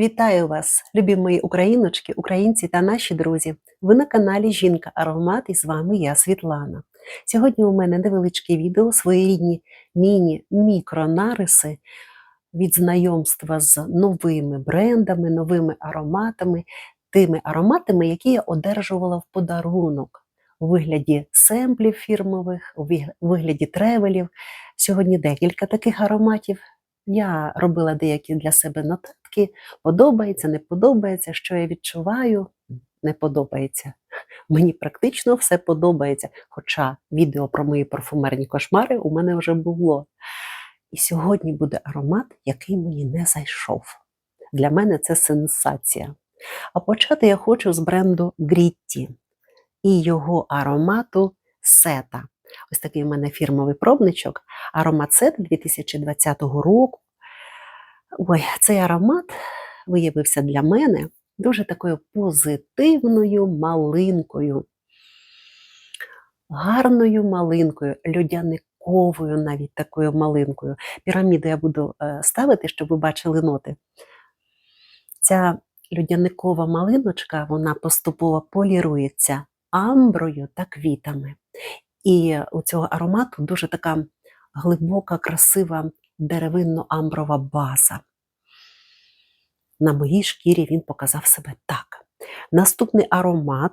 Вітаю вас, любі мої україночки, українці та наші друзі. Ви на каналі Жінка Аромат і з вами я, Світлана. Сьогодні у мене невеличке відео, своєрідні міні-мікронариси від знайомства з новими брендами, новими ароматами, тими ароматами, які я одержувала в подарунок у вигляді семплів фірмових, у вигляді тревелів. Сьогодні декілька таких ароматів. Я робила деякі для себе нотатки. Подобається, не подобається, що я відчуваю, не подобається. Мені практично все подобається. Хоча відео про мої парфумерні кошмари у мене вже було. І сьогодні буде аромат, який мені не зайшов. Для мене це сенсація. А почати я хочу з бренду Грітті і його аромату Сета. Ось такий в мене фірмовий пробничок. Аромат Сета 2020 року. Ой, цей аромат виявився для мене дуже такою позитивною малинкою. Гарною малинкою, людяниковою навіть такою малинкою. Піраміду я буду е, ставити, щоб ви бачили ноти. Ця людяникова малиночка, вона поступово полірується амброю та квітами. І у цього аромату дуже така глибока, красива деревинно-амброва база. На моїй шкірі він показав себе так. Наступний аромат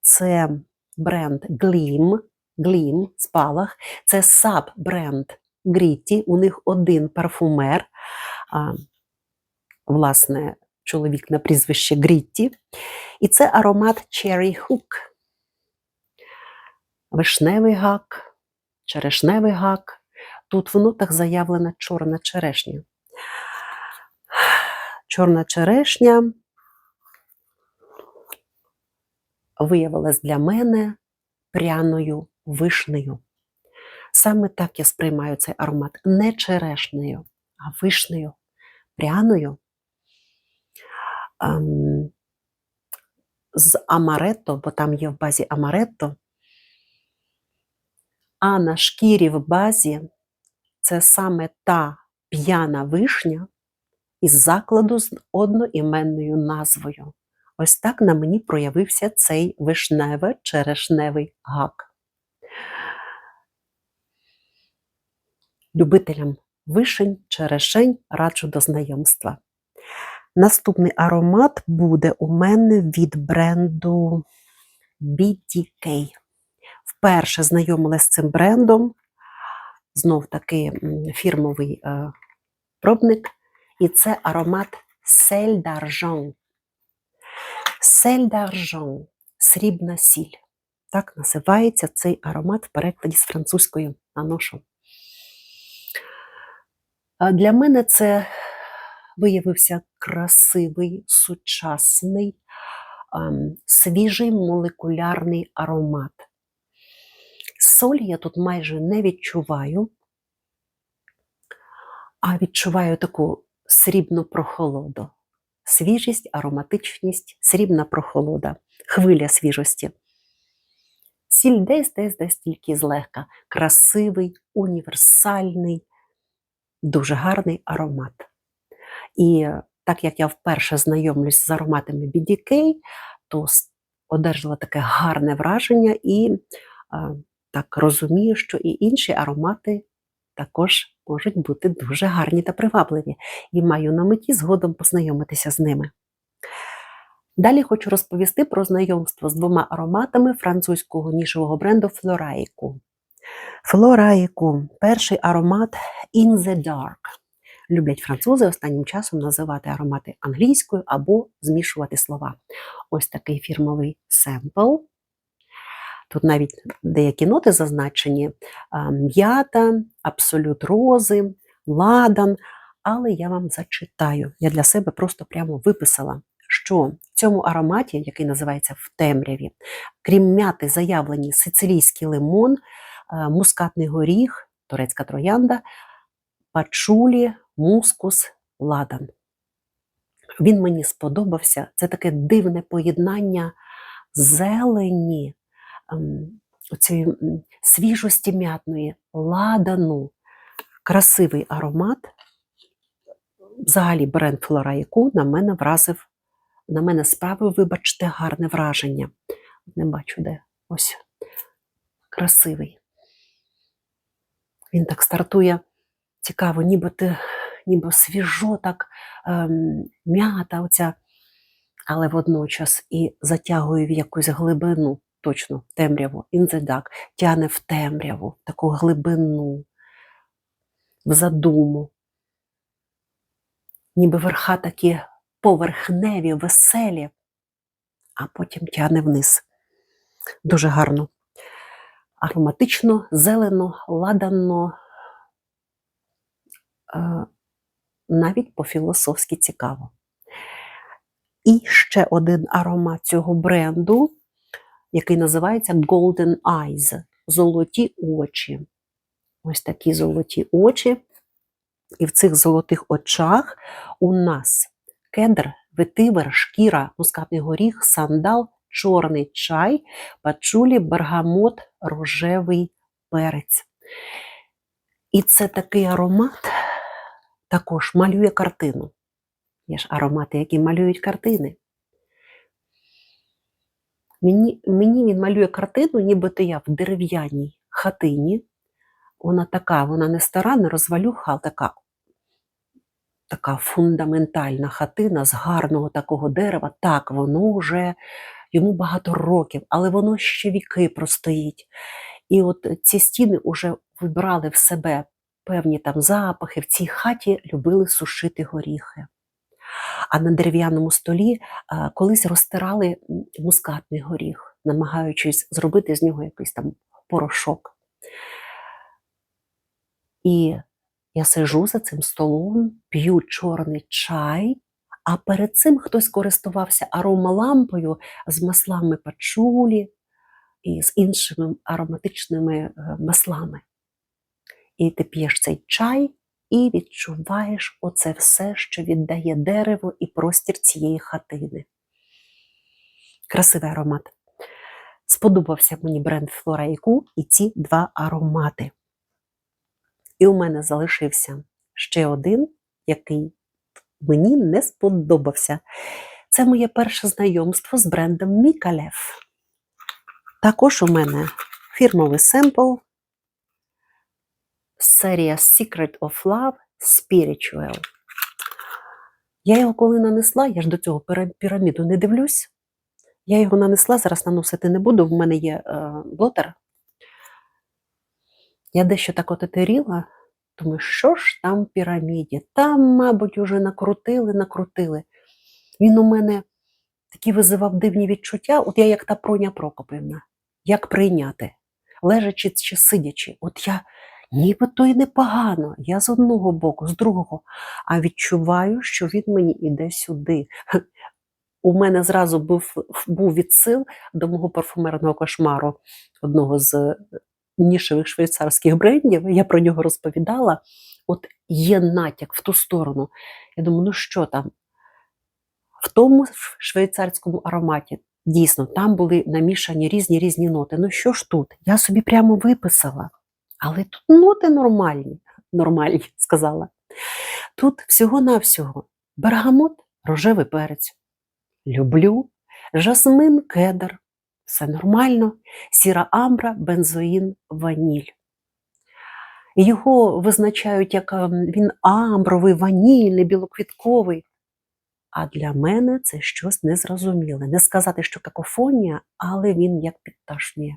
це бренд Gleam, Gleam спалах. Це саб-бренд Gritty. У них один парфумер. А, власне, чоловік на прізвище Gritty. І це аромат Cherry Hook. Вишневий гак, черешневий гак. Тут в нотах заявлена чорна черешня. Чорна черешня виявилась для мене пряною вишнею. Саме так я сприймаю цей аромат. Не черешнею, а вишнею, пряною. Ем, з амаретто, бо там є в базі амаретто, а на шкірі в базі це саме та п'яна вишня із закладу з одноіменною назвою. Ось так на мені проявився цей вишневе-черешневий гак. Любителям вишень, черешень раджу до знайомства. Наступний аромат буде у мене від бренду BDK. Вперше знайомилася з цим брендом. Знов таки фірмовий е, пробник. І це аромат Сель d'Argent. Сель d'Argent – срібна сіль. Так називається цей аромат в перекладі з французької наношу. Для мене це виявився красивий, сучасний, ем, свіжий молекулярний аромат. Солі я тут майже не відчуваю, а відчуваю таку срібну прохолоду. Свіжість, ароматичність, срібна прохолода, хвиля свіжості. Сіль десь, десь, десь тільки злегка. Красивий, універсальний, дуже гарний аромат. І так як я вперше знайомлюсь з ароматами BDK, то одержала таке гарне враження і е, так розумію, що і інші аромати також можуть бути дуже гарні та привабливі, і маю на меті згодом познайомитися з ними. Далі хочу розповісти про знайомство з двома ароматами французького нішевого бренду Флорайку. Флорайку перший аромат In the Dark. Люблять французи останнім часом називати аромати англійською або змішувати слова. Ось такий фірмовий семпл. Тут навіть деякі ноти зазначені: м'ята, абсолют рози, ладан. Але я вам зачитаю. Я для себе просто прямо виписала, що в цьому ароматі, який називається в темряві, крім м'яти, заявлені сицилійський лимон, мускатний горіх, турецька троянда, пачулі, мускус, ладан. Він мені сподобався. Це таке дивне поєднання зелені, оцієї свіжості м'ятної, ладану, красивий аромат. взагалі бренд Флорайку на мене вразив, на мене справив, вибачте, гарне враження. Не бачу, де ось красивий. Він так стартує цікаво, ніби ти, ніби свіжо, так ем, м'ята оця, але водночас і затягує в якусь глибину, точно темряву, in the тягне в темряву, таку глибину, в задуму. Ніби верха такі поверхневі, веселі, а потім тягне вниз. Дуже гарно. Ароматично, зелено, ладано, е, навіть по-філософськи цікаво. І ще один аромат цього бренду, який називається Golden Eyes золоті очі. Ось такі золоті очі. І в цих золотих очах у нас кедр, ветивер, шкіра, мускатний горіх, сандал, чорний чай, пачулі, бергамот, рожевий перець. І це такий аромат також малює картину. Є ж аромати, які малюють картини. Мені, мені він малює картину, нібито я в дерев'яній хатині. Вона така, вона не стара, не розвалюха, а така, така фундаментальна хатина з гарного такого дерева. Так, воно вже йому багато років, але воно ще віки простоїть. І от ці стіни вже вибрали в себе певні там запахи. В цій хаті любили сушити горіхи. А на дерев'яному столі колись розтирали мускатний горіх, намагаючись зробити з нього якийсь там порошок. І я сижу за цим столом, п'ю чорний чай, а перед цим хтось користувався аромалампою з маслами пачулі і з іншими ароматичними е, маслами. І ти п'єш цей чай і відчуваєш оце все, що віддає дерево і простір цієї хатини. Красивий аромат. Сподобався мені бренд Флорайку і ці два аромати. І у мене залишився ще один, який мені не сподобався. Це моє перше знайомство з брендом Мікалев. Також у мене фірмовий семпл серія Secret of Love Spiritual. Я його коли нанесла, я ж до цього піраміду не дивлюсь. Я його нанесла, зараз наносити не буду, в мене є е, блотер. Я дещо так от етеріла, думаю, що ж там в піраміді? Там, мабуть, уже накрутили, накрутили. Він у мене такі визивав дивні відчуття, от я як та проня Прокопівна, як прийняти, лежачи чи сидячи. От я нібито й непогано, я з одного боку, з другого, а відчуваю, що він мені іде сюди. У мене зразу був був відсил до мого парфумерного кошмару, одного з нішевих швейцарських брендів. Я про нього розповідала. От є натяк в ту сторону. Я думаю, ну що там? В тому швейцарському ароматі дійсно там були намішані різні різні ноти. Ну що ж тут? Я собі прямо виписала. Але тут ноти нормальні, нормальні, сказала. Тут всього-навсього бергамот, рожевий перець. Люблю, жасмин, кедр, все нормально, сіра амбра, бензоїн, ваніль. Його визначають як ем, він амбровий, ванільний, білоквітковий. А для мене це щось незрозуміле. Не сказати, що какофонія, але він як підташнює.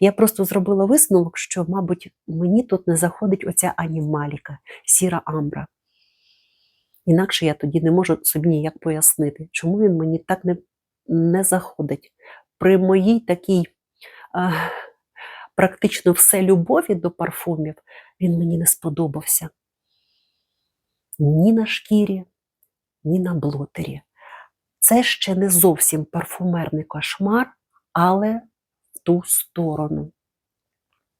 Я просто зробила висновок, що, мабуть, мені тут не заходить оця анімаліка, сіра амбра. Інакше я тоді не можу собі ніяк пояснити, чому він мені так не не заходить. При моїй такій а, практично все любові до парфумів він мені не сподобався. Ні на шкірі, ні на блотері. Це ще не зовсім парфумерний кошмар, але ту сторону.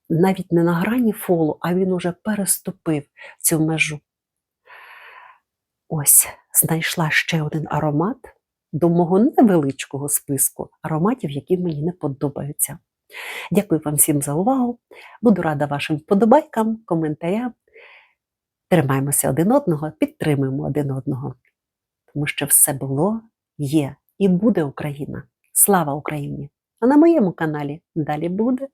Навіть не на грані фолу, а він уже переступив цю межу. Ось, знайшла ще один аромат до мого невеличкого списку ароматів, які мені не подобаються. Дякую вам всім за увагу. Буду рада вашим вподобайкам, коментарям. Тримаємося один одного, підтримуємо один одного. Тому що все було, є і буде Україна. Слава Україні! А на моєму каналі далі буде.